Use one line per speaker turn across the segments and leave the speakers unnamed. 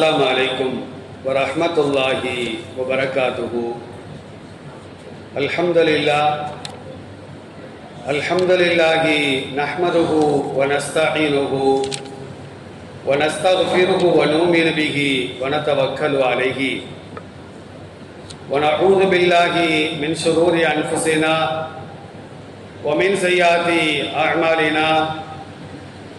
السلام علیکم ورحمۃ اللہ وبرکاتہ۔ الحمدللہ الحمدللہ نحمده ونستعینه ونستغفره ونؤمن به ونتوکل علیه ونعوذ باللہ من شرور انفسنا ومن سیئات اعمالنا۔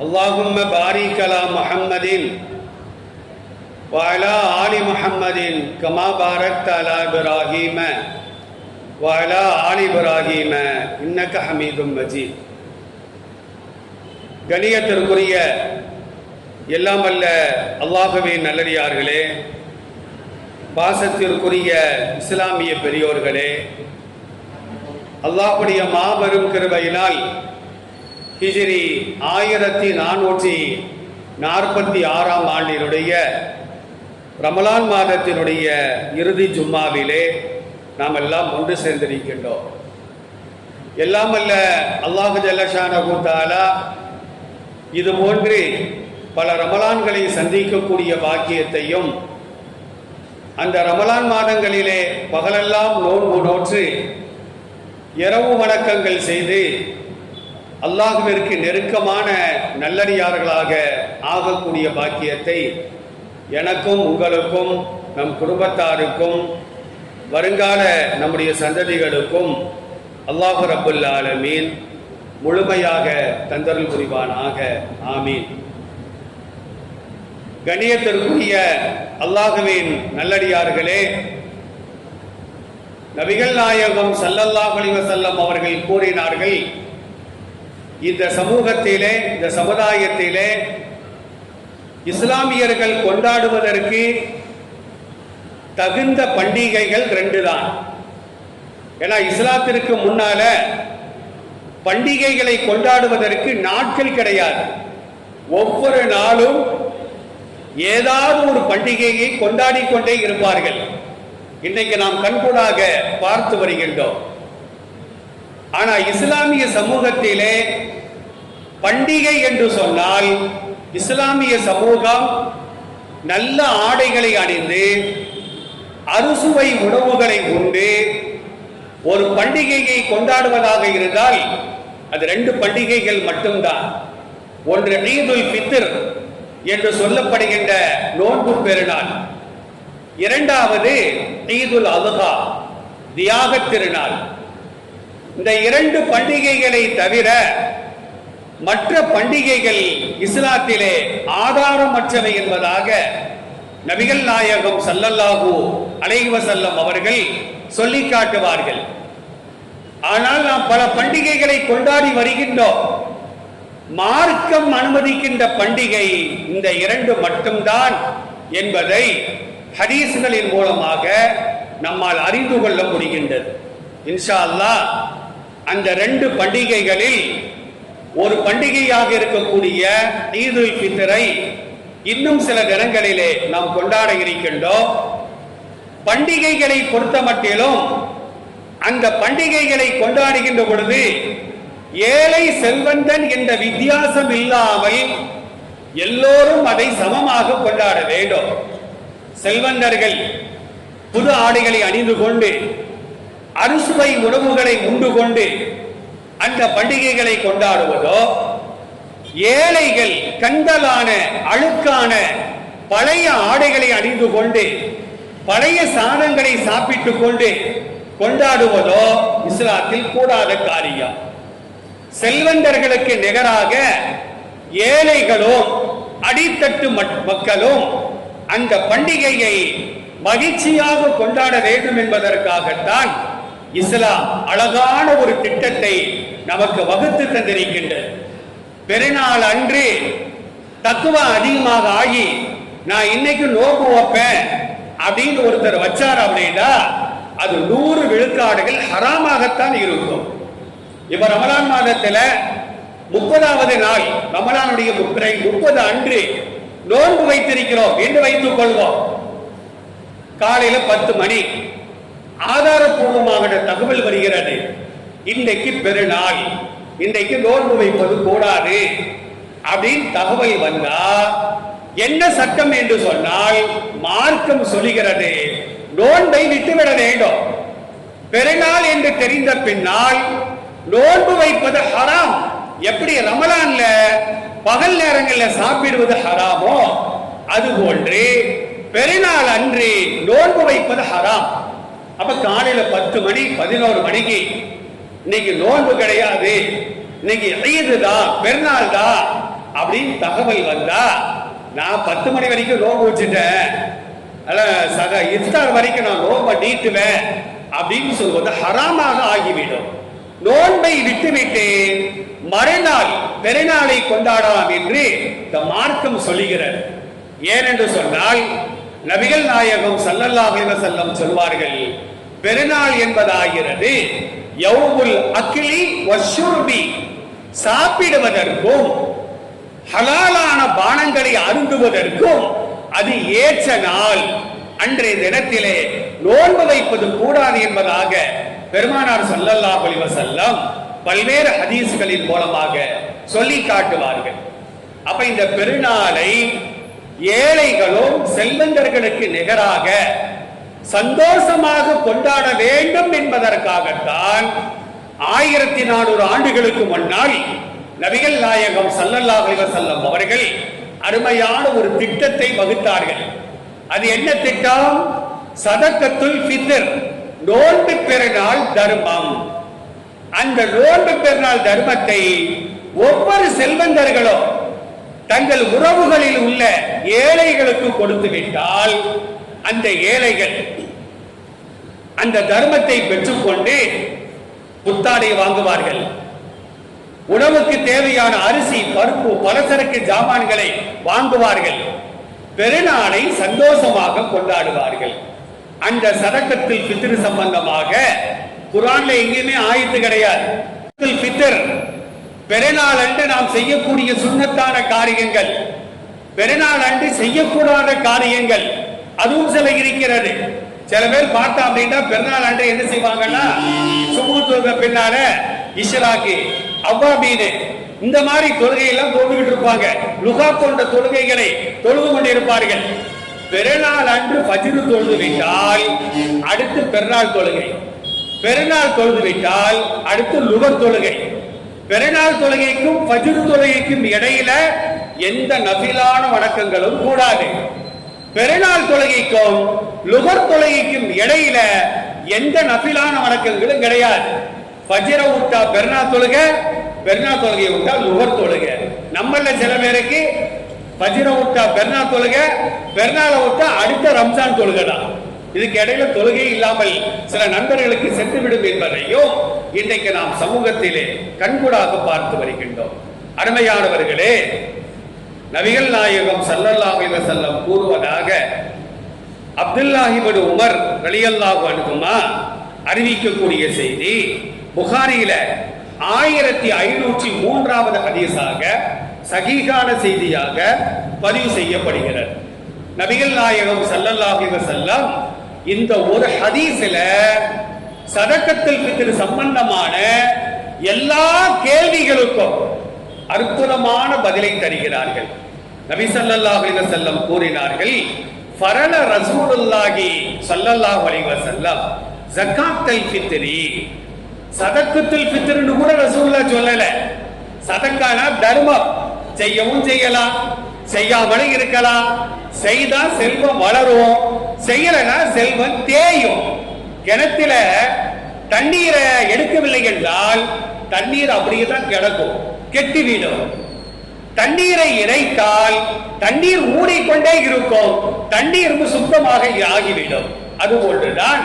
اللهم بارك على محمد وعلى آل محمد كما باركت على إبراهيم وعلى آل إبراهيم إنك حميد مجيد கணியத்திற்குரிய எல்லாம் அல்ல அல்லாஹுவின் நல்லடியார்களே பாசத்திற்குரிய இஸ்லாமிய பெரியோர்களே அல்லாஹுடைய மாபெரும் கிருபையினால் ஹிஜிரி ஆயிரத்தி நானூற்றி நாற்பத்தி ஆறாம் ஆண்டினுடைய ரமலான் மாதத்தினுடைய இறுதி ஜும்மாவிலே நாம் எல்லாம் ஒன்று சேர்ந்திருக்கின்றோம். எல்லாம் அல்ல அல்லாஹு ஜல்லஷான கூத்தாலா இது போன்று பல ரமலான்களை சந்திக்கக்கூடிய பாக்கியத்தையும் அந்த ரமலான் மாதங்களிலே பகலெல்லாம் நோன்பு நோற்று இரவு வணக்கங்கள் செய்து அல்லாஹுவிற்கு நெருக்கமான நல்லடியார்களாக ஆகக்கூடிய பாக்கியத்தை எனக்கும் உங்களுக்கும் நம் குடும்பத்தாருக்கும் வருங்கால நம்முடைய சந்ததிகளுக்கும் அல்லாஹு ரபுல் ஆலமீன் முழுமையாக தந்தருள் புரிவானாக. ஆமீன். கணியத்திற்குரிய அல்லாஹுவின் நல்லடியார்களே நபிகள் நாயகம் சல்லல்லாஹ் செல்லம் அவர்கள் கூறினார்கள் இந்த சமூகத்திலே இந்த சமுதாயத்திலே இஸ்லாமியர்கள் கொண்டாடுவதற்கு தகுந்த பண்டிகைகள் ரெண்டு தான் ஏன்னா இஸ்லாத்திற்கு முன்னால பண்டிகைகளை கொண்டாடுவதற்கு நாட்கள் கிடையாது. ஒவ்வொரு நாளும் ஏதாவது ஒரு பண்டிகையை கொண்டாடி கொண்டே இருப்பார்கள். இன்றைக்கு நாம் கண்கூடாக பார்த்து வருகின்றோம். ஆனா இஸ்லாமிய சமூகத்திலே பண்டிகை என்று சொன்னால் இஸ்லாமிய சமூகம் நல்ல ஆடைகளை அணிந்து அறுசுவை உணவுகளை உண்டு. ஒரு பண்டிகையை கொண்டாடுவதாக இருந்தால் அது ரெண்டு பண்டிகைகள் மட்டும்தான். ஒன்று ஈதுல் பித்ர் என்று சொல்லப்படுகின்ற நோன்பு பெருநாள். இரண்டாவது ஈதுல் அல்ஹா தியாக திருநாள். இந்த இரண்டு பண்டிகைகளை தவிர மற்ற பண்டிகைகள் இஸ்லாத்திலே ஆதாரமற்றவை என்பதாக நபிகள் நாயகம் சல்லல்லாஹு அலைவசல்லம் அவர்கள் சொல்லி காட்டுவார்கள். ஆனால் நாம் பல பண்டிகைகளை கொண்டாடி வருகின்றோம். மார்க்கம் அனுமதிக்கின்ற பண்டிகை இந்த இரண்டு மட்டும்தான் என்பதை ஹதீஸ்களின் மூலமாக நம்மால் அறிந்து கொள்ள முடிகின்றது. இன்ஷா அல்லாஹ் அந்த ரெண்டு பண்டிகைகளில் ஒரு பண்டிகையாக இருக்கக்கூடிய ஈதுல் பித்தரை இன்னும் சில தினங்களிலே நாம் கொண்டாட இருக்கின்றோம். பண்டிகைகளை பொறுத்த மட்டிலும் அந்த பண்டிகைகளை கொண்டாடுகின்ற பொழுது ஏழை செல்வந்தன் என்ற வித்தியாசம் இல்லாமல் எல்லோரும் அதை சமமாக கொண்டாட வேண்டும். செல்வந்தர்கள் புது ஆடைகளை அணிந்து கொண்டு அறுசுவை உணவுகளை உண்டு கொண்டு அந்த பண்டிகைகளை கொண்டாடுவதோ ஏழைகள் கண்டலான அழுக்கான பழைய ஆடைகளை அணிந்து கொண்டு பழைய சாதங்களை சாப்பிட்டுக் கொண்டு கொண்டாடுவதோ இஸ்லாத்தில் கூடாத காரியம். செல்வந்தர்களுக்கு நிகராக ஏழைகளும் அடித்தட்டு மக்- மக்களும் அந்த பண்டிகையை மகிழ்ச்சியாக கொண்டாட வேண்டும் என்பதற்காகத்தான் இஸ்லாம் அழகான ஒரு திட்டத்தை நமக்கு வகுத்து தந்திருக்கின்றது. பெருநாள் அன்று தத்துவம் அதிகமாக ஆகி நான் இன்னைக்கு நோக்கு வைப்பேன் அப்படின்னு ஒருத்தர் வச்சார் அப்படின்னா அது நூறு விழுக்காடுகள் ஹராமாகத்தான் இருக்கும். இப்ப ரமலான் மாதத்துல முப்பதாவது நாள் ரமலானுடைய முப்பதை முப்பது அன்று நோன்பு வைத்திருக்கிறோம் என்று வைத்துக் கொள்வோம். காலையில பத்து மணி ஆதாரப்பூர்வமாக தகவல் வருகிறது. இன்றைக்கு பெருநாள். இன்றைக்கு நோன்பு வைப்பது கூடாது அப்படின்னு தகவல் வந்தா என்ன சட்டம் என்று சொன்னால் மார்க்கம் சொல்லுகிறது. நோன்பை விட்டுவிட வேண்டும். பெருநாள் என்று தெரிந்த பின்னால் நோன்பு வைப்பது ஹராம். எப்படி ரமலான்ல பகல் நேரங்கள்ல சாப்பிடுவது ஹராமோ? அது போன்று பெருநாள் அன்று நோன்பு வைப்பது ஹராம். அப்ப காலையில பத்து மணி பதினோரு மணிக்கு இன்னைக்கு நோன்பு கிடையாது. இன்னைக்கு ஈது பெருநாள் தான் அப்படின்னு தகவல் வந்தா நான் பத்து மணி வரைக்கும் நோன்பு வச்சுட்டேன். சக இஃப்தார் வரைக்கும் நான் நோன்பை நீட்டுவேன் அப்படின்னு சொல்வது ஹராமாக ஆகிவிடும். நோன்பை விட்டுவிட்டு மறுநாள் பெருநாளை கொண்டாடலாம் என்று இந்த மார்க்கம் சொல்லுகிறது. ஏனென்று சொன்னால் நபிகள் நாயகம் ஸல்லல்லாஹு அலைஹி சொல்வார்கள் பெருநாள் என்பதாகிறது யௌமுல் அக்லி வஷ்ஷுர்பி. சாப்பிடுவதற்கும் ஹலாலான பானங்களை அருந்துவதற்கும் அது ஏற்ற நாள். அன்றைய தினத்திலே நோன்பு வைப்பது கூடாது என்பதாக பெருமானார் சல்லல்லா அலைஹி பல்வேறு ஹதீஸ்களின் மூலமாக சொல்லி காட்டுவார்கள். அப்ப இந்த பெருநாளை ஏழைகளும் செல்வந்தர்களுக்கு நிகராக சந்தோஷமாக கொண்டாட வேண்டும் என்பதற்காகத்தான் ஆயிரத்தி நானூறு ஆண்டுகளுக்கு முன்னால் நபிகள் நாயகம் ஸல்லல்லாஹு செல்லம் அவர்கள் அருமையான ஒரு திட்டத்தை வகுத்தார்கள். அது என்ன திட்டம்? சதக்கத்துல் பித்தர் நோன்பு பெருநாள் தர்மம். அந்த நோன்பு பெருநாள் தர்மத்தை ஒவ்வொரு செல்வந்தர்களும் தங்கள் உறவுகளில் உள்ள ஏழைகளுக்கு கொடுத்து விட்டால் அந்த ஏழைகள் அந்த தர்மத்தை பெற்றுக்கொண்டு புத்தாடை வாங்குவார்கள். உணவுக்கு தேவையான அரிசி பருப்பு பலசரக்கு ஜாமான்களை வாங்குவார்கள். பெருநாளை சந்தோஷமாக கொண்டாடுவார்கள். அந்த சதக்கத்தில் பித்திரு சம்பந்தமாக குரான்ல எங்கேயுமே ஆயத்து கிடையாது. பித்தர் பெருநாள் அன்று நாம் செய்யக்கூடிய சுண்ணத்தான காரியங்கள். பெருநாள் அன்று செய்யக்கூடாத காரியங்கள். அதுவும் சில இருக்கிறது. சில பேர் பார்த்தா அப்படின்னா பெருநாள் அன்று என்ன செய்வாங்கன்னா சுமூத்துவ தொழுக பின்னால அவ்வா அவ்வாபீனு இந்த மாதிரி தொழுகையெல்லாம் தொழுதுகிட்டு இருப்பாங்க. லுகா போன்ற தொழுகைகளை தொழுது கொண்டிருப்பார்கள் பெருநாள் அன்று பஜிரு தொழுது விட்டால் அடுத்து பெருநாள் தொழுகை. பெருநாள் தொழுது விட்டால் அடுத்து லுகர் தொழுகை. பிறநாள் தொழுகைக்கும் பஜுர் தொழுகைக்கும் இடையில எந்த நபிலான வணக்கங்களும் கூடாது. பெருநாள் தொழுகைக்கும் லுகர் தொழுகைக்கும் இடையில எந்த நபிலான வணக்கங்களும் கிடையாது. பஜிர விட்டா பெருநாள் தொழுக பெருநாள் தொழுகை விட்டா லுகர் தொழுக. நம்மள சில பேருக்கு பஜிர விட்டா பெருநாள் தொழுக பெருநாளை விட்டா அடுத்த ரம்ஜான் தொழுகை தான் இதுக்கு இடையில தொழுகை இல்லாமல் சில நண்பர்களுக்கு சென்றுவிடும் என்பதையும் இன்றைக்கு நாம் சமூகத்திலே கண்கூடாக பார்த்து வருகின்றோம். அருமையானவர்களே நபிகள் நாயகம் சல்லல்லாஹிவ செல்லம் கூறுவதாக அப்துல்லாஹிபடு உமர் ரலியல்லாஹு அன்ஹுமா அறிவிக்கக்கூடிய செய்தி புகாரியில ஆயிரத்தி ஐநூற்றி மூன்றாவது ஹதீஸாக சகிகான செய்தியாக பதிவு செய்யப்படுகிறது. நபிகள் நாயகம் ஸல்லல்லாஹு செல்லம் இந்த ஒரு ஹதீஸில் சதக்கத்தில் சம்பந்தமான எல்லா கேள்விகளுக்கும் அற்புதமான பதிலை தருகிறார்கள். நபி ஸல்லல்லாஹு செல்லம் கூறினார்கள் ஃபரல ரசூலுல்லாஹி சல்லல்லாஹ் அலைஹி செல்லம் ஜக்காத்தல் ஃபித்ரி. சதக்கத்தில் ஃபித்ர்னு கூட ரசூல்லா சொல்லல. சதக்கானா தர்மம். செய்யவும் செய்யலாம் செய்யாமலும் இருக்கலாம். செய்தா செல்வம் வளரும் செய்யலைன்னா செல்வம் தேயும். கிணத்துல தண்ணீரை எடுக்கவில்லை என்றால் தண்ணீர் அப்படியே தான் கிடக்கும் கெட்டுவிடும் தண்ணீரை இறைத்தால் தண்ணீர் ஊறிக்கொண்டே இருக்கும் தண்ணீர் சுத்தமாக ஆகிவிடும். அதுபோன்றுதான்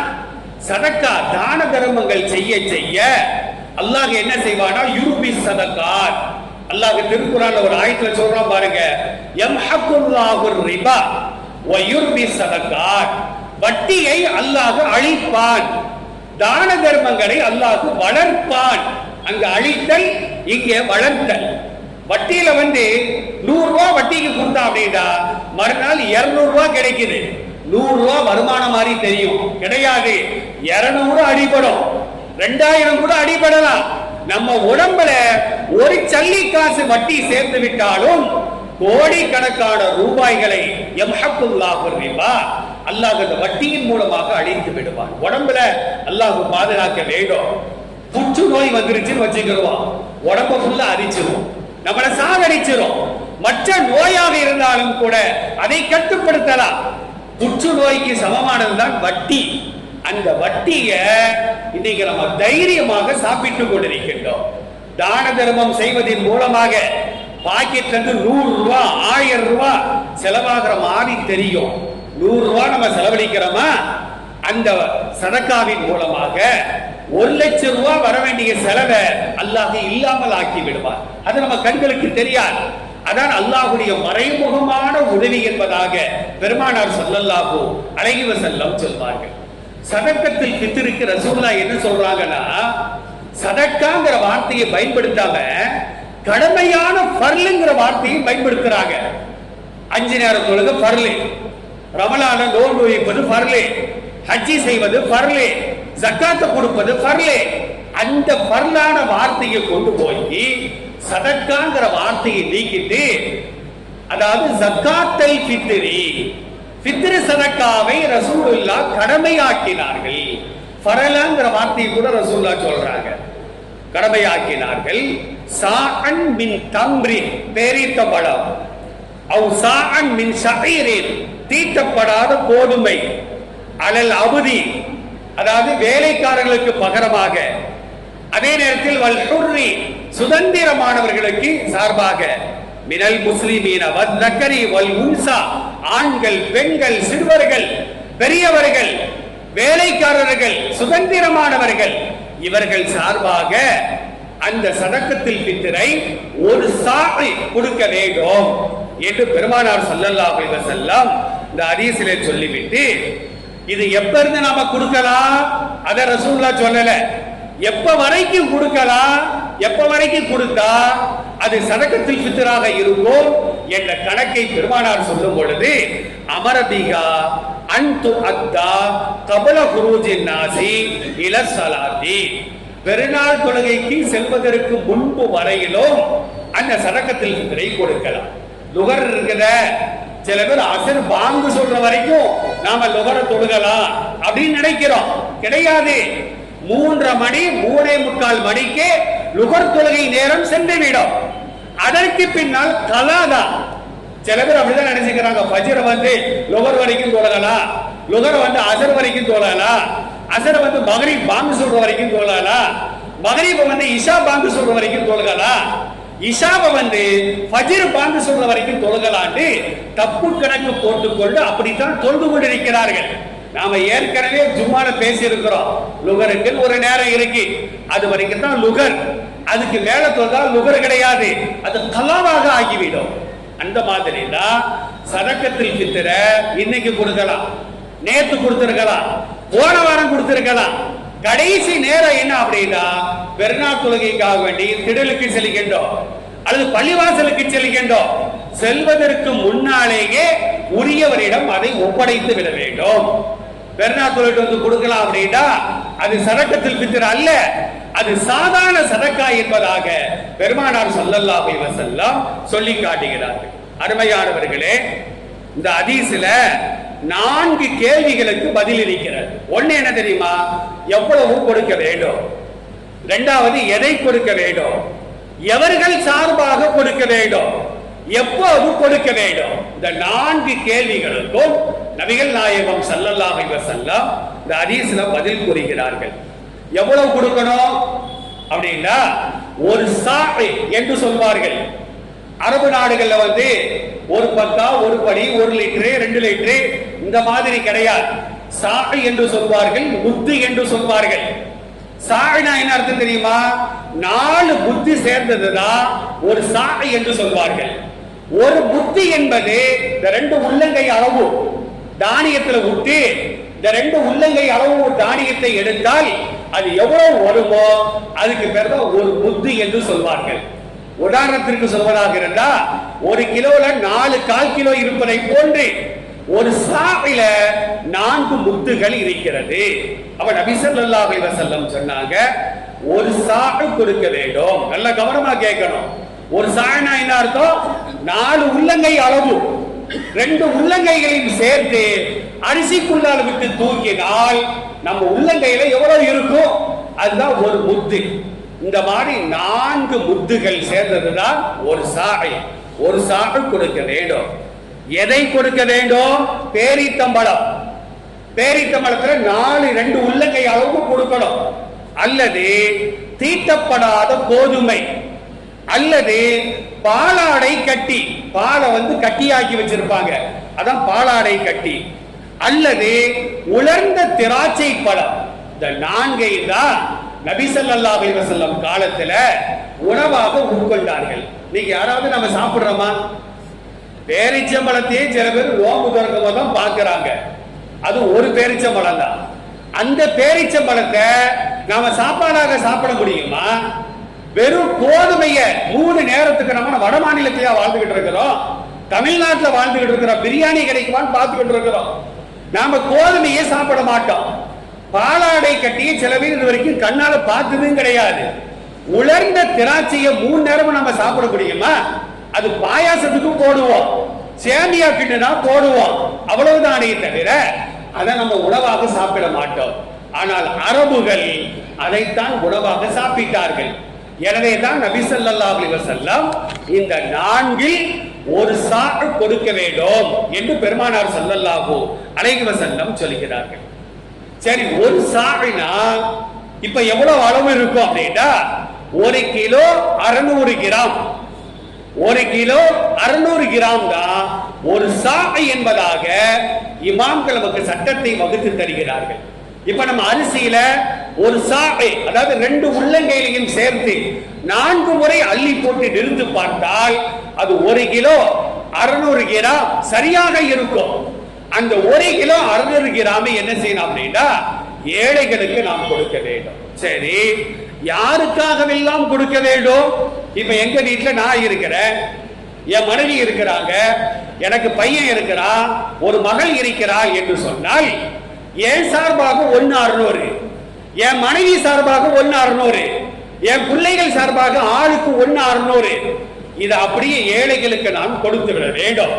சதக்கா தான தர்மங்கள் செய்ய செய்ய அல்லாஹ் என்ன செய்வானா? யூபி சதக்கார் அல்லாஹ் திருக்குறான்ல ஒரு ஆயத்துல சொல்றான் பாருங்க எம் ரிபா வ யுர்பி சதக்காத். வட்டியை அல்லாஹ் அழிப்பான். தான தர்மங்களை அல்லாஹ் வளர்ப்பான். அங்க அழித்தல் இங்கே வளர்த்தல். வட்டியில வந்து நூறு ரூபாய் வட்டிக்கு கொடுத்தா அப்படின்னா மறுநாள் இருநூறு ரூபாய் கிடைக்குது. நூறு ரூபாய் வருமானம் மாதிரி தெரியும். கிடையாது. இருநூறு அடிபடும். ரெண்டாயிரம் கூட அடிபடலாம். நம்ம உடம்புல ஒரு சல்லி காசு வட்டி சேர்த்து விட்டாலும் கோடிக்கணக்கான ரூபாய்களை எம்ஹக்குல்லாஹு ரிபா அல்லாஹ் அந்த வட்டியின் மூலமாக அழித்து விடுவான். உடம்புல அல்லாஹ் பாதுகாக்க வேண்டும். புற்றுநோய் வந்துருச்சுன்னு வச்சுக்கிறோம் உடம்ப ஃபுல்லா அரிச்சிரும். நம்மளை சாகடிச்சிரும். மற்ற நோயாக இருந்தாலும் கூட அதை கட்டுப்படுத்தலாம். புற்று நோய்க்கு சமமானது சமமானதுதான் வட்டி. அந்த வட்டிய இன்னைக்கு நம்ம தைரியமாக சாப்பிட்டு கொண்டிருக்கின்றோம். தான தர்மம் செய்வதன் மூலமாக பாக்கெட்ல இருந்து நூறு ரூபாய் ஆயிரம் ரூபாய் செலவாகிற மாதிரி தெரியும். நூறு ரூபாய் நம்ம செலவழிக்கிறோமா? அந்த சதக்காவின் மூலமாக ஒரு லட்சம் ரூபாய் வர வேண்டிய செலவை அல்லாஹ் இல்லாமல் ஆக்கி விடுவார் அது நம்ம கண்களுக்கு தெரியாது. அதான் அல்லாஹுடைய மறைமுகமான உதவி என்பதாக பெருமானார் சொல்லல்லாஹோ அழகிவ செல்லம் சொல்வார்கள். சதக்கத்தில் பித்திருக்கு ரசூல்லா என்ன சொல்றாங்கன்னா சதக்காங்கிற வார்த்தையை பயன்படுத்தாம கடமையான பர்லுங்கிற வார்த்தையை பயன்படுத்துறாங்க. அஞ்சு நேரம் தொழுக பர்லு ரமலான நோன்பு வைப்பது பர்லே. ஹஜ்ஜி செய்வது பர்லே. ஜக்காத்தை கொடுப்பது பர்லே. அந்த பர்லான வார்த்தையை கொண்டு போய் சதக்காங்கிற வார்த்தையை நீக்கிட்டு அதாவது ஜக்காத்தை பித்திரி பித்திரு சதக்காவை ரசூலுல்லா கடமையாக்கினார்கள். ஃபரலாங்கிற வார்த்தையை கூட ரசூல்லா சொல்றாங்க. கடமையாக்கினார்கள். சாஅன் மின் தம்ரி பேரித்த பழம். அவ் சாஅன் மின் ஷஹீரின். தீட்டப்படாத கோதுமை அலல் அவதி அதாவது வேலைக்காரர்களுக்கு பகரமாக. அதே நேரத்தில் வல் சுதந்திரமானவர்களுக்கு சார்பாக. மினல் முஸ்லிமீன வத்தக்கரி வல் உன்சா ஆண்கள் பெண்கள் சிறுவர்கள் பெரியவர்கள் வேலைக்காரர்கள் சுதந்திரமானவர்கள் இவர்கள் சார்பாக அந்த சதக்கத்தில் பித்திரை ஒரு சாகை கொடுக்க வேண்டும் என்று பெருமானார் சல்லல்லாஹு அலைஹி வஸல்லம் இந்த ஹதீஸிலே சொல்லிவிட்டு இது எப்ப இருந்து நாம கொடுக்கலாம்? அத ரசூல்லா சொல்லல. எப்ப வரைக்கும் கொடுக்கலாம்? எப்ப வரைக்கும் கொடுத்தா அது சதக்கத்தில் பித்தராக இருக்கும் என்ற கணக்கை பெருமானார் சொல்லும் பொழுது அமரபிகா அன்து அத்தா கபல குருஜின் நாசி இல பெருநாள் தொழுகைக்கு செல்வதற்கு முன்பு வரையிலும் அந்த சதக்கத்தில் பித்தரை கொடுக்கலாம். நுகர் இருக்கிற சில பேர் அசர் பாங்கு சொல்ற வரைக்கும் நாம லுகர தொழுகலாம் அப்படின்னு நினைக்கிறோம். கிடையாது. மூன்றரை மணி மூணே முக்கால் மணிக்கு லுகர் தொழுகை நேரம் சென்றுவிடும். அதற்கு பின்னால் கலாதான் சில பேர் அப்படிதான் நினைச்சுக்கிறாங்க. பஜ்ர வந்து லுகர் வரைக்கும் தொழலாம் லுகர் வந்து அசர் வரைக்கும் தொழலாம் அசர் வந்து மகரி பாங்கு சொல்ற வரைக்கும் தொழலாம் மகரீப் வந்து இஷா பாங்கு சொல்ற வரைக்கும் தொழுகலாம். இஷாவை வந்து ஃபஜ்ர் பாந்து சொல்ற வரைக்கும் தொழுகலாண்டு தப்பு கணக்கு போட்டுக்கொண்டு அப்படித்தான் தொழுது கொண்டிருக்கிறார்கள். நாம ஏற்கனவே ஜும்மால பேசி இருக்கிறோம் லுகருக்கு ஒரு நேரம் இருக்கு. அது வரைக்கும் தான் லுகர். அதுக்கு மேல தொழுதா லுகர் கிடையாது. அது கலாவாக ஆகிவிடும். அந்த மாதிரி தான் சதக்கத்தில் பித்திர இன்னைக்கு கொடுக்கலாம். நேத்து கொடுத்திருக்கலாம். போன வாரம் கொடுத்திருக்கலாம். கடைசி நேரம் என்ன அப்படின்னா பெருநாள் தொழுகைக்காக வேண்டி திடலுக்கு செல்கின்றோம். அல்லது பள்ளிவாசலுக்கு செல்கின்றோம். செல்வதற்கு முன்னாலேயே உரியவரிடம் அதை ஒப்படைத்து விட வேண்டும். பெருநாள் தொழில் வந்து கொடுக்கலாம் அப்படின்னா அது சதக்கத்தில் பித்திர அல்ல. அது சாதாரண சதக்கா என்பதாக பெருமானார் ஸல்லல்லாஹு அலைஹி சொல்லி காட்டுகிறார்கள். அருமையானவர்களே இந்த அதிசில நான்கு கேள்விகளுக்கு பதில் இருக்கிறது. ஒன்னு என்ன தெரியுமா? எவ்வளவு கொடுக்க வேண்டும்? இரண்டாவது எதை கொடுக்க வேண்டும்? எவர்கள் சார்பாக கொடுக்க வேண்டும்? எப்போது கொடுக்க வேண்டும்? இந்த நான்கு கேள்விகளுக்கும் நபிகள் நாயகம் ஸல்லல்லாஹு அலைஹி இந்த ஹதீஸ்ல பதில் கூறுகிறார்கள். எவ்வளவு கொடுக்கணும்? அப்படின்னா ஒரு சாஹி என்று சொல்வார்கள். அரபு நாடுகள்ல வந்து ஒரு பத்தா ஒரு படி ஒரு லிட்டரு ரெண்டு லிட்டரு இந்த மாதிரி கிடையாது. சாஹி என்று சொல்வார்கள் முத்து என்று சொல்வார்கள். சாயினா என்ன அர்த்தம் தெரியுமா? நாலு புத்தி சேர்ந்ததுதான் ஒரு சாய் என்று சொல்வார்கள். ஒரு புத்தி என்பது இந்த ரெண்டு உள்ளங்கை அளவு. தானியத்துல விட்டு இந்த ரெண்டு உள்ளங்கை அளவு தானியத்தை எடுத்தால் அது எவ்வளவு வருமோ அதுக்கு பேர் தான் ஒரு புத்தி என்று சொல்வார்கள். உதாரணத்திற்கு சொல்வதாக இருந்தா ஒரு கிலோல நாலு கால் கிலோ இருப்பதை போன்று ஒரு சாவில நான்கு முத்துகள் இருக்கிறது. அவன் நபி ஸல்லல்லாஹு சொன்னாங்க ஒரு சாகு கொடுக்க வேண்டும். நல்ல கவனமா கேட்கணும். ஒரு சாயனா என்ன அர்த்தம்? நாலு உள்ளங்கை அளவு. ரெண்டு உள்ளங்கைகளையும் சேர்த்து அரிசிக்குள்ளால் விட்டு தூக்கினால் நம்ம உள்ளங்கையில எவ்வளவு இருக்கும்? அதுதான் ஒரு முத்து. இந்த மாதிரி நான்கு முத்துகள் சேர்ந்ததுதான் ஒரு சாகை ஒரு சாகு கொடுக்க வேண்டும். எதை கொடுக்க வேண்டும் பேரித்தம்பழம் பேரித்தம்பழத்துல நாலு ரெண்டு உள்ளங்கை அளவுக்கு கொடுக்கணும். அல்லது தீட்டப்படாத கோதுமை. அல்லது பாலாடை கட்டி. பாலை வந்து கட்டியாக்கி வச்சிருப்பாங்க. அதான் பாலாடை கட்டி. அல்லது உலர்ந்த திராட்சை பழம். இந்த நான்கை தான் நபிசல்லா ஸல்லல்லாஹு காலத்துல உணவாக உட்கொண்டார்கள். நீங்க யாராவது நம்ம சாப்பிடுறோமா? பேரிச்சம்பழத்தையே சில பேர் நோம்பு திறக்கும் தான் பார்க்கறாங்க. அது ஒரு பேரிச்சம்பழம் தான். அந்த பேரிச்சம்பழத்தை நாம சாப்பாடாக சாப்பிட முடியுமா? வெறும் கோதுமைய மூணு நேரத்துக்கு நம்ம வட மாநிலத்திலேயே வாழ்ந்துகிட்டு இருக்கிறோம். தமிழ்நாட்டில் வாழ்ந்துகிட்டு இருக்கிறோம் பிரியாணி கிடைக்குமான்னு பார்த்துக்கிட்டு இருக்கிறோம். நாம கோதுமையே சாப்பிட மாட்டோம். பாலாடை கட்டி சில பேர் இது வரைக்கும் கண்ணால பார்த்ததும் கிடையாது. உலர்ந்த திராட்சையை மூணு நேரமும் நம்ம சாப்பிட முடியுமா? அது பாயாசத்துக்கும் போடுவோம். சேமியா கிட்டுனா போடுவோம். அவ்வளவுதானே தவிர அதை நம்ம உணவாக சாப்பிட மாட்டோம். ஆனால் அரபுகள் அதைத்தான் உணவாக சாப்பிட்டார்கள். எனவே தான் நபி ஸல்லல்லாஹு அலைஹி இந்த நான்கில் ஒரு சாறு கொடுக்க வேண்டும் என்று பெருமானார் ஸல்லல்லாஹு அலைஹி செல்லம் சொல்கிறார்கள். சரி ஒரு சாவினா இப்ப எவ்வளவு அளவு இருக்கும் அப்படின்னா ஒரு கிலோ அறுநூறு கிராம். ஒரு கிலோ அறுநூறு கிராம் தான் ஒரு சாகை என்பதாக இமாம்கள் நமக்கு சட்டத்தை வகுத்து தருகிறார்கள். இப்ப நம்ம அரிசியில ஒரு சாகை அதாவது ரெண்டு உள்ளங்கையிலையும் சேர்த்து நான்கு முறை அள்ளி போட்டு நிறுத்து பார்த்தால் அது ஒரு கிலோ அறுநூறு கிராம் சரியாக இருக்கும். அந்த ஒரு கிலோ அறுநூறு கிராமை என்ன செய்யணும் அப்படின்னா ஏழைகளுக்கு நாம் கொடுக்க வேண்டும். சரி யாருக்காகவெல்லாம் கொடுக்க வேண்டும்? இப்ப எங்க வீட்டுல நான் இருக்கிறேன் என் மனைவி இருக்கிறாங்க எனக்கு பையன் இருக்கிறான் ஒரு மகள் இருக்கிறாள் என்று சொன்னால் என் சார்பாக ஒன்னு அறுநூறு என் மனைவி சார்பாக ஒன்னு அறுநூறு என் பிள்ளைகள் சார்பாக ஆளுக்கு ஒன்னு அறுநூறு. இது அப்படியே ஏழைகளுக்கு நாம் கொடுத்து விட வேண்டும்.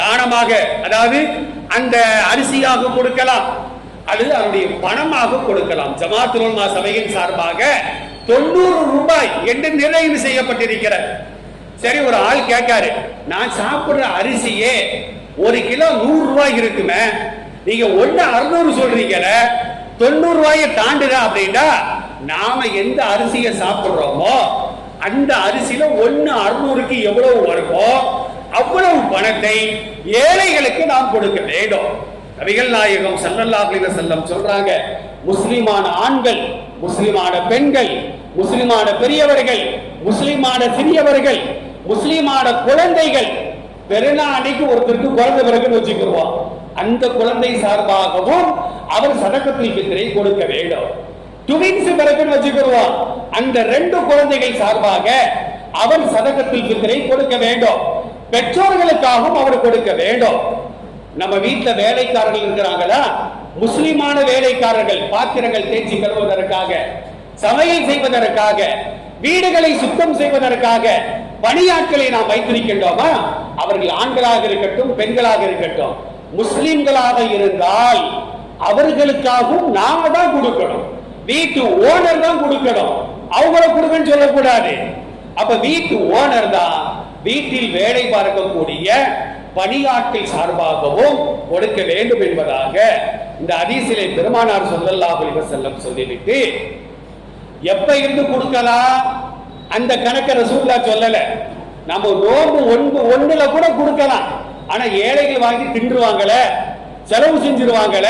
தானமாக அதாவது அந்த அரிசியாக கொடுக்கலாம் அல்லது அவருடைய பணமாக கொடுக்கலாம். ஜமாத்துலமா சபையின் சார்பாக தொண்ணூறு ரூபாய் என்று நிர்ணயம் செய்யப்பட்டிருக்கிறது சரி ஒரு ஆள் கேட்காரு நான் சாப்பிடுற அரிசியே ஒரு கிலோ நூறு ரூபாய் இருக்குமே. நீங்க ஒண்ணு அறுநூறு சொல்றீங்கல தொண்ணூறு ரூபாயை தாண்டுதா அப்படின்னா நாம எந்த அரிசியை சாப்பிடுறோமோ அந்த அரிசியில ஒன்னு அறுநூறுக்கு எவ்வளவு வருமோ அவ்வளவு பணத்தை ஏழைகளுக்கு நாம் கொடுக்க வேண்டும். கவிகள் நாயகம் ஸல்லல்லாஹு செல்லம் சொல்றாங்க முஸ்லிமான ஆண்கள் முஸ்லிமான பெண்கள் முஸ்லிமான பெரியவர்கள் முஸ்லிமான சிறியவர்கள் முஸ்லிமான குழந்தைகள். பெருநாள் அன்னைக்கு ஒருத்தருக்கு குழந்தை பிறகுன்னு வச்சுக்கிடுவோம் அந்த குழந்தை சார்பாகவும் அவர் சதக்கத்தில் பித்திரை கொடுக்க வேண்டும். டுவின்ஸ் பிறகுன்னு வச்சுக்கிடுவோம் அந்த ரெண்டு குழந்தைகள் சார்பாக அவர் சதக்கத்தில் பித்திரை கொடுக்க வேண்டும். பெற்றோர்களுக்காகவும் அவர் கொடுக்க வேண்டும். நம்ம வீட்டுல வேலைக்காரர்கள் இருக்கிறாங்களா? முஸ்லிமான வேலைக்காரர்கள் பாத்திரங்கள் தேய்ச்சி கழுவுவதற்காக சமையல் செய்வதற்காக வீடுகளை சுத்தம் செய்வதற்காக பணியாட்களை நாம் வைத்திருக்கின்றோமா? அவர்கள் ஆண்களாக இருக்கட்டும் பெண்களாக இருக்கட்டும் முஸ்லிம்களாக இருந்தால் அவர்களுக்காகவும் நாம தான் கொடுக்கணும். வீட்டு ஓனர் தான் கொடுக்கணும். அவங்கள கொடுக்கன்னு சொல்லக்கூடாது. அப்ப வீட்டு ஓனர் தான்
வீட்டில் வேலை பார்க்கக்கூடிய பணியாட்கள் சார்பாகவும் கொடுக்க வேண்டும் என்பதாக இந்த அதிசிலை பெருமானார் சொல்லல்லாஹு செல்லம் சொல்லிவிட்டு எப்ப இருந்து கொடுக்கலாம்? அந்த கணக்கை ரசூல்லா சொல்லல. நம்ம நோம்பு ஒன்பு ஒண்ணுல கூட கொடுக்கலாம். ஆனா ஏழைகள் வாங்கி தின்றுவாங்கல செலவு செஞ்சிருவாங்கல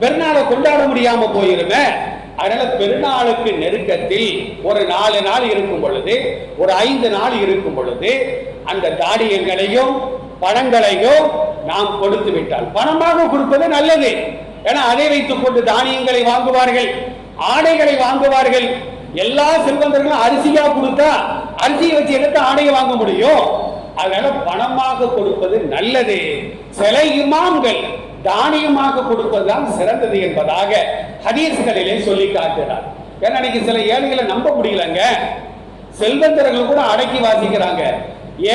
பெருநாளை கொண்டாட முடியாம போயிருமே. அதனால பெருநாளுக்கு நெருக்கத்தில் ஒரு நாலு நாள் இருக்கும் பொழுது ஒரு ஐந்து நாள் இருக்கும் பொழுது அந்த தானியங்களையும் பணங்களையும் நாம் கொடுத்து விட்டால் பணமாக கொடுப்பது நல்லது. ஏன்னா அதை வைத்துக் கொண்டு தானியங்களை வாங்குவார்கள் ஆடைகளை வாங்குவார்கள். எல்லா செல்வந்தர்களும் அரிசியா கொடுத்தா அரிசியை வச்சு எடுத்து ஆடையை வாங்க முடியும்? அதனால பணமாக கொடுப்பது நல்லது. சில இமாம்கள் தானியமாக கொடுப்பதுதான் சிறந்தது என்பதாக ஹதீஸ்களிலே சொல்லி காட்டுகிறார். ஏன்னா இன்னைக்கு சில ஏழைகளை நம்ப முடியலங்க. செல்வந்தர்கள் கூட அடக்கி வாசிக்கிறாங்க.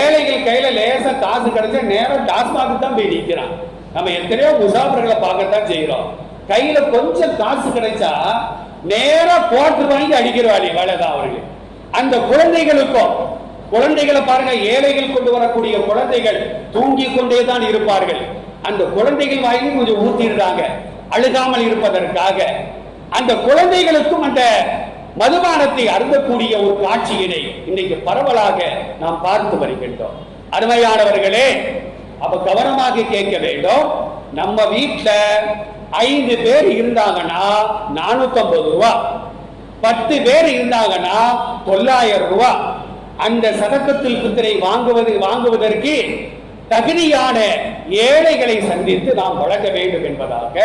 ஏழைகள் கையில லேசா காசு கிடைச்சா நேரம் டாஸ்மாக் தான் போய் நிற்கிறான் நம்ம எத்தனையோ முசாபர்களை பார்க்கத்தான் செய்கிறோம் கையில கொஞ்சம் காசு கிடைச்சா நேரா போட்டு வாங்கி அடிக்கிறவாளி வேலைதான் அவர்கள். அந்த குழந்தைகளுக்கும் குழந்தைகளை பாருங்க ஏழைகள் கொண்டு வரக்கூடிய குழந்தைகள் தூங்கி கொண்டே தான் இருப்பார்கள். அந்த குழந்தைகள் வாங்கி கொஞ்சம் ஊத்திடுறாங்க அழுகாமல் இருப்பதற்காக. அந்த குழந்தைகளுக்கும் அந்த மதுபானத்தை அருந்தக்கூடிய ஒரு காட்சியினை இன்னைக்கு பரவலாக நாம் பார்த்து வருகின்றோம். அருமையானவர்களே அப்ப கவனமாக கேட்க வேண்டும். நம்ம வீட்டுல ஐந்து பேர் இருந்தாங்கன்னா நானூத்தி ரூபா. பத்து பேர் இருந்தாங்கன்னா தொள்ளாயிரம் ரூபாய் அந்த சதக்கத்தில் குதிரை வாங்குவது வாங்குவதற்கு தகுதியான ஏழைகளை சந்தித்து நாம் வழங்க வேண்டும் என்பதாக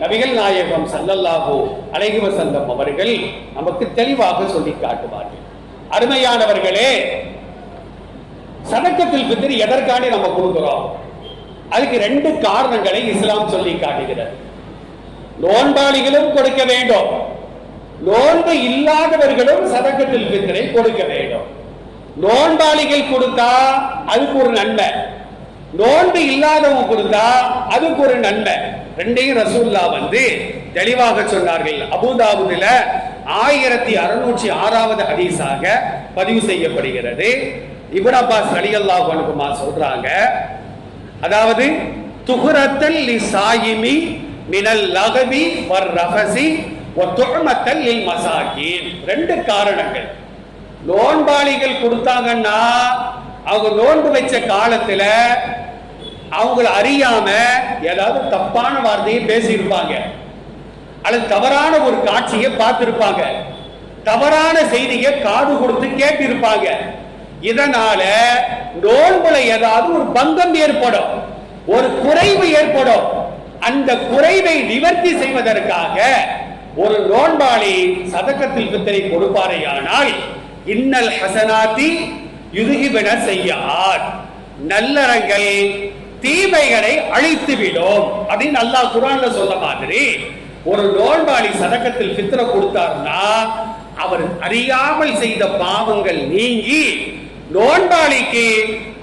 நபிகள் நாயகம் சல்லல்லாஹு அழகிவசந்தம் அவர்கள் நமக்கு தெளிவாக சொல்லி காட்டுவார்கள். அருமையானவர்களே சதக்கத்தில் பித்திரி எதற்காண்டி நம்ம கொடுக்கிறோம்? அதுக்கு ரெண்டு காரணங்களை இஸ்லாம் சொல்லி காட்டுகிறது. நோன்பாளிகளும் கொடுக்க வேண்டும். நோன்பு இல்லாதவர்களும் சதக்கத்தில் பித்திரை கொடுக்க வேண்டும். நோன்பாளிகள் கொடுத்தா அதுக்கு ஒரு நன்மை. நோன்பு இல்லாதவங்க கொடுத்தா அதுக்கு ஒரு நன்மை. ரெண்டையும் ரசூல்லா வந்து தெளிவாக சொன்னார்கள். அபுதாபுதில ஆயிரத்தி அறுநூற்றி ஆறாவது ஹதீஸாக பதிவு செய்யப்படுகிறது. இபுன் அப்பாஸ் ரலியல்லாஹு அன்ஹுமா சொல்றாங்க அதாவது துகுரத்தல் லி சாயிமி மினல் லகவி வர் ரகசி வ லில் மசாகின். ரெண்டு காரணங்கள். நோன்பாளிகள் கொடுத்தாங்கன்னா அவங்க நோன்பு வச்ச காலத்துல அவங்கள அறியாம ஏதாவது தப்பான வார்த்தையை பேசியிருப்பாங்க. அல்லது தவறான ஒரு காட்சியை பார்த்திருப்பாங்க. தவறான செய்தியை காது கொடுத்து கேட்டிருப்பாங்க. இதனால நோன்புல ஏதாவது ஒரு பங்கம் ஏற்படும் ஒரு குறைவு ஏற்படும். அந்த குறைவை நிவர்த்தி செய்வதற்காக ஒரு நோன்பாளி சதக்கத்தில் பித்தரை கொடுப்பாரையானால் இன்னல் ஹசனாத்தி யுதுகிபென செய்யார். நல்லறங்கள் தீமைகளை அழித்துவிடும் அப்படின்னு அல்லாஹ் குரான்ல சொல்ல மாதிரி ஒரு நோன்பாளி சதக்கத்தில் பித்திர கொடுத்தாருன்னா அவர் அறியாமல் செய்த பாவங்கள் நீங்கி நோன்பாளிக்கு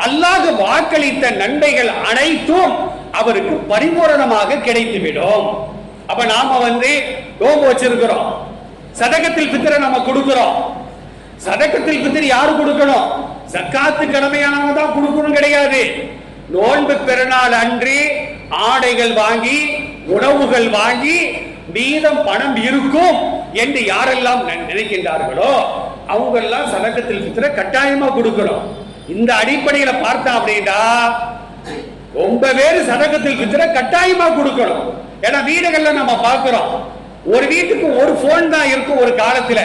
அல்லாஹ் வாக்களித்த நன்மைகள் அனைத்தும் அவருக்கு பரிபூரணமாக கிடைத்துவிடும். அப்ப நாம வந்து நோம்பு வச்சிருக்கிறோம். சதகத்தில் பித்திர நம்ம கொடுக்கிறோம். சதகத்தில் பித்திரி யாரு கொடுக்கணும்? சக்காத்து கடமையானவங்க தான் கொடுக்கணும் கிடையாது. நோன்பு பெருநாள் அன்று ஆடைகள் வாங்கி உணவுகள் வாங்கி மீதம் பணம் இருக்கும் என்று யாரெல்லாம் நினைக்கின்றார்களோ அவங்க எல்லாம் சதக்கத்தில் பித்திர கட்டாயமா கொடுக்கணும். இந்த அடிப்படையில பார்த்தா அப்படின்னா ரொம்ப பேர் சதக்கத்தில் பித்திர கட்டாயமா கொடுக்கணும். ஏன்னா வீடுகள்ல நம்ம பார்க்கிறோம். ஒரு வீட்டுக்கு ஒரு போன் தான் இருக்கும் ஒரு காலத்துல.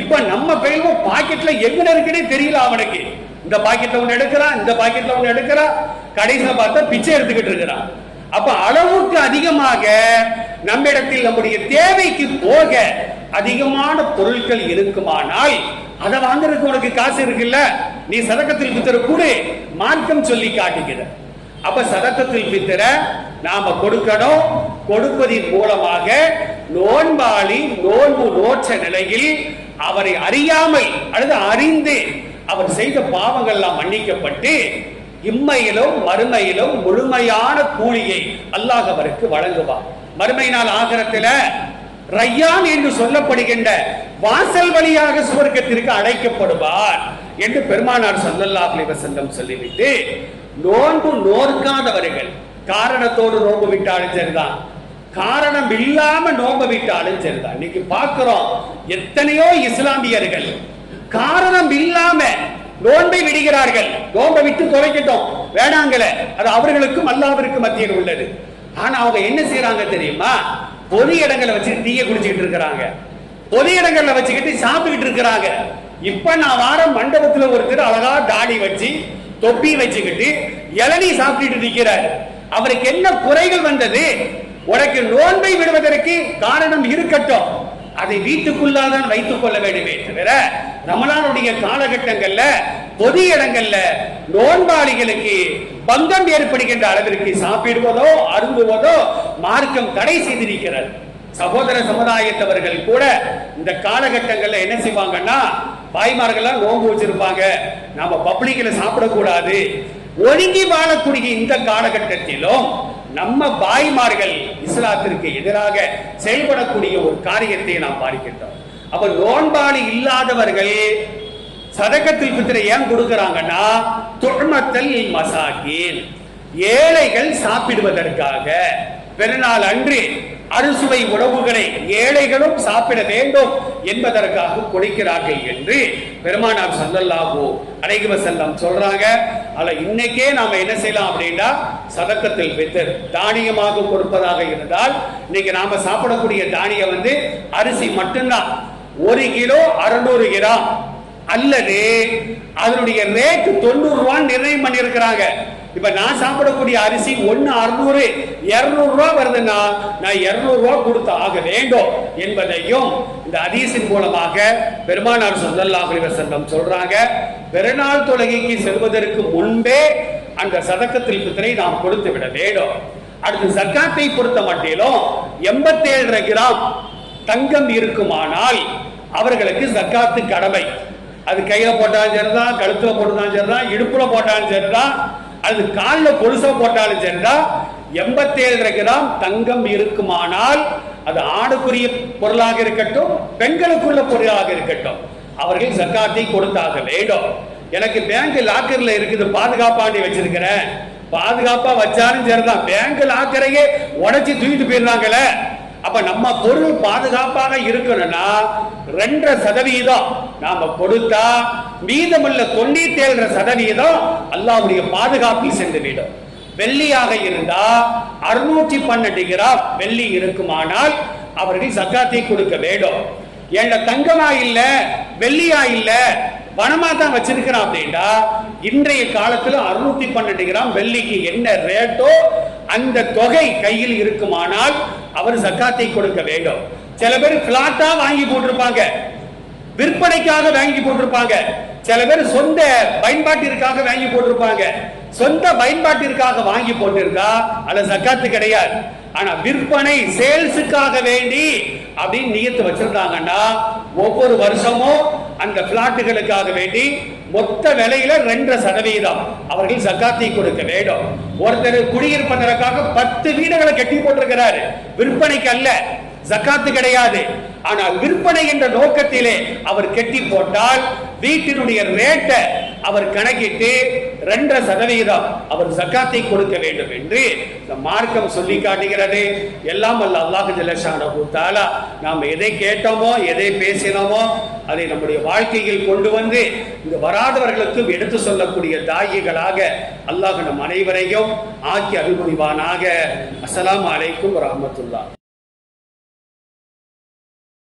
இப்ப நம்ம பெயரும் பாக்கெட்ல எங்க இருக்குன்னே தெரியல அவனுக்கு. இந்த பாக்கெட்ல ஒண்ணு எடுக்கிறான் இந்த பாக்கெட்ல ஒண்ணு எடுக்கிறான். கடைசியில பார்த்தா பிச்சை எடுத்துக்கிட்டு இருக்கிறான். அப்ப அளவுக்கு அதிகமாக நம்மிடத்தில் நம்முடைய தேவைக்கு போக அதிகமான பொருட்கள் இருக்குமானால் அதை வாங்குறதுக்கு உனக்கு காசு இருக்குல்ல? நீ சதக்கத்தில் பித்தர கூட மார்க்கம் சொல்லி காட்டுகிற அப்ப சதக்கத்தில் பித்தர நாம கொடுக்கணும். கொடுப்பதின் மூலமாக நோன்பாளி நோன்பு நோற்ற நிலையில் அவரை அறியாமல் அல்லது அறிந்து அவர் செய்த பாவங்கள் எல்லாம் மன்னிக்கப்பட்டு இம்மையிலும் மறுமையிலும் முழுமையான கூலியை அல்லாஹ் அவருக்கு வழங்குவார் மறுமை நாள் ஆகரத்துல ரையான் என்று சொல்லப்படுகின்ற வாசல் வழியாக சுவர்க்கத்திற்கு அழைக்கப்படுவார் என்று பெருமானார் ஸல்லல்லாஹு அலைஹி சொல்லிவிட்டு நோன்பு நோர்க்காதவர்கள் காரணத்தோடு நோன்பு விட்டாலும் சரிதான். காரணம் இல்லாம நோன்பு விட்டாலும் சரிதான். இன்னைக்கு பார்க்கிறோம் எத்தனையோ இஸ்லாமியர்கள் காரணம் இல்லாம நோன்பை விடுகிறார்கள். நோன்பை விட்டு தொலைக்கட்டும் வேணாங்கள. அது அவர்களுக்கும் அல்லாவிற்கும் மத்தியில் உள்ளது. ஆனா அவங்க என்ன செய்யறாங்க தெரியுமா? பொது இடங்களை வச்சு தீய குடிச்சிட்டு இருக்கிறாங்க. பொது இடங்கள்ல வச்சுக்கிட்டு சாப்பிட்டுக்கிட்டு இருக்கிறாங்க. இப்ப நான் வார மண்டபத்துல ஒருத்தர் அழகா தாடி வச்சு தொப்பி வச்சுக்கிட்டு இளநீ சாப்பிட்டுட்டு நிக்கிறார். அவருக்கு என்ன குறைகள் வந்தது? உனக்கு நோன்பை விடுவதற்கு காரணம் இருக்கட்டும். அதை வீட்டுக்குள்ளாதான் வைத்துக் கொள்ள வேண்டுமே தவிர ரமலானுடைய காலகட்டங்கள்ல பொது இடங்கள்ல நோன்பாளிகளுக்கு பங்கம் ஏற்படுகின்ற அளவிற்கு சாப்பிடுவதோ அருந்துவதோ மார்க்கம் தடை செய்திருக்கிறது. சகோதர சமுதாயத்தவர்கள் கூட இந்த காலகட்டங்கள்ல என்ன செய்வாங்கன்னா பாய்மார்கள்லாம் நோன்பு வச்சிருப்பாங்க. நாம பப்ளிக்ல சாப்பிடக்கூடாது. ஒதுங்கி வாழக்கூடிய இந்த காலகட்டத்திலும் நம்ம பாய்மார்கள் இஸ்லாத்திற்கு எதிராக செயல்படக்கூடிய ஒரு காரியத்தை நாம் பார்க்கின்றோம் அப்ப நோன்பாளி இல்லாதவர்கள் சதக்கத்தில் பித்திரை ஏன் கொடுக்கறாங்கன்னா தொழ்மத்தல் மசாக்கின் ஏழைகள் சாப்பிடுவதற்காக பெருநாள் அன்று அறுசுவை உணவுகளை ஏழைகளும் சாப்பிட வேண்டும் என்பதற்காக கொடுக்கிறார்கள் என்று பெருமானார் சந்தல்லாவோ அலைஹி செல்லம் சொல்றாங்க. அதில் இன்னைக்கே நாம என்ன செய்யலாம் அப்படின்னா சதக்கத்தில் பித்தர் தானியமாக கொடுப்பதாக இருந்தால் இன்னைக்கு நாம சாப்பிடக்கூடிய தானியம் வந்து அரிசி மட்டும்தான். ஒரு கிலோ அறுநூறு கிராம் அல்லது அதனுடைய ரேட் தொண்ணூறு ரூபாய் நிர்ணயம் பண்ணியிருக்கிறாங்க. இப்ப நான் சாப்பிடக்கூடிய அரிசி ஒன்னு அறுநூறு இருநூறு ரூபா வருதுன்னா நான் இருநூறு ரூபா கொடுத்து ஆக வேண்டும் என்பதையும் இந்த ஹதீஸின் மூலமாக பெருமானார் ஸல்லல்லாஹு அலைஹி சொல்றாங்க. பெருநாள் தொலகைக்கு செல்வதற்கு முன்பே அந்த சதக்கத்தில் பித்தனை நாம் கொடுத்து விட வேண்டும். அடுத்து சர்க்காத்தை பொறுத்த மட்டிலும் எண்பத்தேழரை கிராம் தங்கம் இருக்குமானால் அவர்களுக்கு சக்காத்து கடமை. அது கையில போட்டாலும் சரிதான் கழுத்துல போட்டாலும் சரிதான் இடுப்புல போட்டாலும் சரிதான் அது காலில் கொலுசா போட்டாலும் சரிதான் எண்பத்தேழு கிராம் தங்கம் இருக்குமானால் அது ஆணுக்குரிய பொருளாக இருக்கட்டும் பெண்களுக்குள்ள பொருளாக இருக்கட்டும். அவர்கள் ஜக்காத்தை கொடுத்தாக வேண்டும். எனக்கு பேங்க் லாக்கர்ல இருக்குது பாதுகாப்பாண்டி வச்சிருக்கிறேன். பாதுகாப்பா வச்சாலும் சரிதான். பேங்க் லாக்கரையே உடச்சி தூக்கிட்டு போயிடுறாங்களே. அப்ப நம்ம பொருள் பாதுகாப்பாக இருக்கணும்னா ரெண்டரை சதவீதம் நாம கொடுத்தா மீதமுள்ள தொண்ணூத்தி ஏழு சதவீதம் அல்லாவுடைய பாதுகாப்பில் சென்று விடும் வெள்ளியாக இருந்தா அறுநூற்றி பன்னெண்டு கிராம் வெள்ளி இருக்குமானால் அவர்கள் சக்காத்தை கொடுக்க வேண்டும். என்ன தங்கமா இல்ல வெள்ளியா இல்ல பணமா தான் வச்சிருக்கிறான் அப்படின்னா இன்றைய காலத்துல அறுநூத்தி பன்னெண்டு கிராம் வெள்ளிக்கு என்ன ரேட்டோ அந்த தொகை கையில் இருக்குமானால் அவர் சக்காத்தை கொடுக்க வேண்டும். சில பேர் பிளாட்டா வாங்கி போட்டிருப்பாங்க. விற்பனைக்காக வாங்கி போட்டிருப்பாங்க. சில பேர் சொந்த பயன்பாட்டிற்காக வாங்கி போட்டிருப்பாங்க. சொந்த பயன்பாட்டிற்காக வாங்கி போட்டிருக்கா அல்ல சக்காத்து கிடையாது. ஆனா விற்பனை சேல்ஸுக்காக வேண்டி அப்படின்னு நியத்து வச்சிருந்தாங்கன்னா ஒவ்வொரு வருஷமும் அந்த பிளாட்டுகளுக்காக வேண்டி மொத்த விலையில ரெண்டரை சதவீதம் அவர்கள் சக்காத்தை கொடுக்க வேண்டும். ஒருத்தர் குடியிருப்பதற்காக பத்து வீடுகளை கட்டி போட்டிருக்கிறாரு. விற்பனைக்கு அல்ல ஜக்காத்து கிடையாது. ஆனால் விற்பனை என்ற நோக்கத்திலே அவர் கெட்டி போட்டால் வீட்டினுடைய ரேட்டை அவர் கணக்கிட்டு ரெண்டரை சதவீதம் அவர் சக்காத்தை கொடுக்க வேண்டும் என்று இந்த மார்க்கம் சொல்லி காட்டுகிறது. எல்லாம் அல்ல அல்லாஹு ஜலஷான தஆலா நாம் எதை கேட்டோமோ எதை பேசினோமோ அதை நம்முடைய வாழ்க்கையில் கொண்டு வந்து இங்கு வராதவர்களுக்கும் எடுத்து சொல்லக்கூடிய தாயிகளாக அல்லாஹ் நம் அனைவரையும் ஆக்கி அருள்புரிவானாக. அஸ்லாம் அலைக்கும் ரஹமத்துல்லா